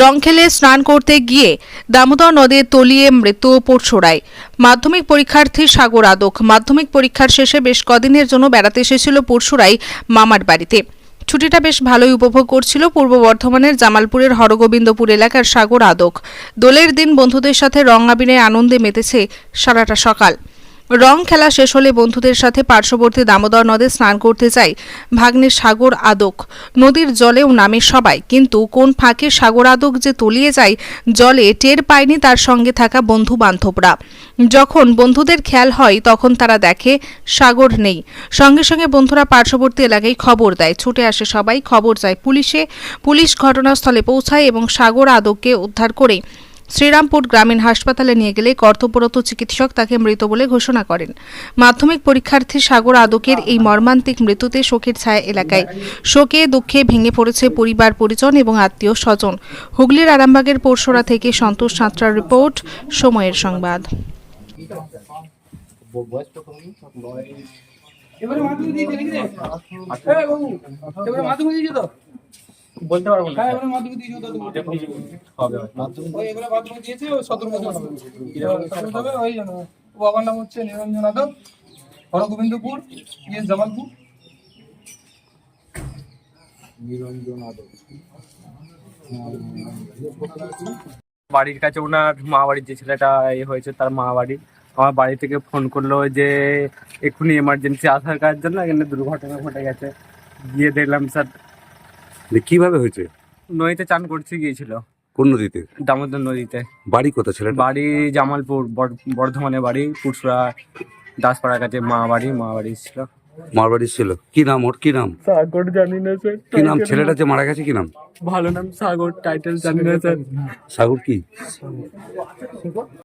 রং খেলে স্নান করতে গিয়ে দামোদর নদে তলিয়ে মৃত্যু পরশুরায়। মাধ্যমিক পরীক্ষার্থী সাগর আদক। মাধ্যমিক পরীক্ষার শেষে বেশ কদিনের জন্য বেড়াতে এসেছিল পরশুরাই মামার বাড়িতে। ছুটিটা বেশ ভালোই উপভোগ করছিল পূর্ব বর্ধমানের জামালপুরের হরগোবিন্দপুর এলাকার সাগর আদক। দোলের দিন বন্ধুদের সাথে রং আবিরে আনন্দে মেতেছে সারাটা সকাল। রং খেলা শেষ হলে বন্ধুদের সাথে পার্শ্ববর্তী দামোদর নদে স্নান করতে যায় ভাগ্নে সাগর আদক। নদীর জলেও নামে সবাই। কিন্তু কোন ফাঁকে সাগর আদক যে তলিয়ে যায়, জলে টের পায়নি তার সঙ্গে থাকা বন্ধু বান্ধবরা যখন বন্ধুদের খেয়াল হয়, তখন তারা দেখে সাগর নেই। সঙ্গে সঙ্গে বন্ধুরা পার্শ্ববর্তী এলাকায় খবর দেয়। ছুটে আসে সবাই, খবর যায় পুলিশে। পুলিশ ঘটনাস্থলে পৌঁছায় এবং সাগর আদককে উদ্ধার করে শ্রীরামপুর গ্রামীণ হাসপাতালে নিয়ে গেলে কর্তব্যরত চিকিৎসক তাকে মৃত বলে ঘোষণা করেন। মাধ্যমিক পরীক্ষার্থী সাগর আদকের এই মর্মান্তিক মৃত্যুতে শোকের ছায়া এলাকায়। শোকে দুঃখে ভেঙে পড়েছে পরিবার, পরিজন এবং আত্মীয় স্বজন। হুগলির আরামবাগের পরশোরা থেকে সন্তোষ সাঁতরার রিপোর্ট, সময়ের সংবাদ। এবারে মাধ্যমিক রে? হ্যাঁ বাবু এবারে মাধ্যমিক দিয়েছে তো? বলতে পারব না। হ্যাঁ মাধ্যমিক দিয়েছে তো হবে। ওই এবারে মাধ্যমিক দিয়েছে ওই সতেরো বছর হবে। ওই বাবার নাম হচ্ছে নিরঞ্জন হরগোবিন্দপুর ইয়ে জামালপুর। বাড়ির কাছে ওনার মা বাড়ির যে ছেলেটা এ হয়েছে তার মা বাড়ি। আমার বাড়ি থেকে ফোন করল যে এক্ষুনি এমার্জেন্সি আসার কাজের জন্য এখানে দুর্ঘটনা ঘটে গেছে। গিয়ে দেখলাম স্যার যে কীভাবে হয়েছে? নদীতে চান করতে গিয়েছিল। কোন নদীতে? দামোদর নদীতে। বাড়ি কোথায় ছেলেটা বাড়ি জামালপুর বর- বর্ধমানে বাড়ি পুরসুরা দাসপাড়ার কাছে মা বাড়ি মা বাড়ি ছিল। মার বাড়ি ছিল। কি নাম ওর? কি নাম? সাগর জানি না স্যার। কি নাম? ছেলেটা যে মারা গেছে কি নাম? ভালো নাম সাগর টাইটেল জানি না স্যার। সাগর কি?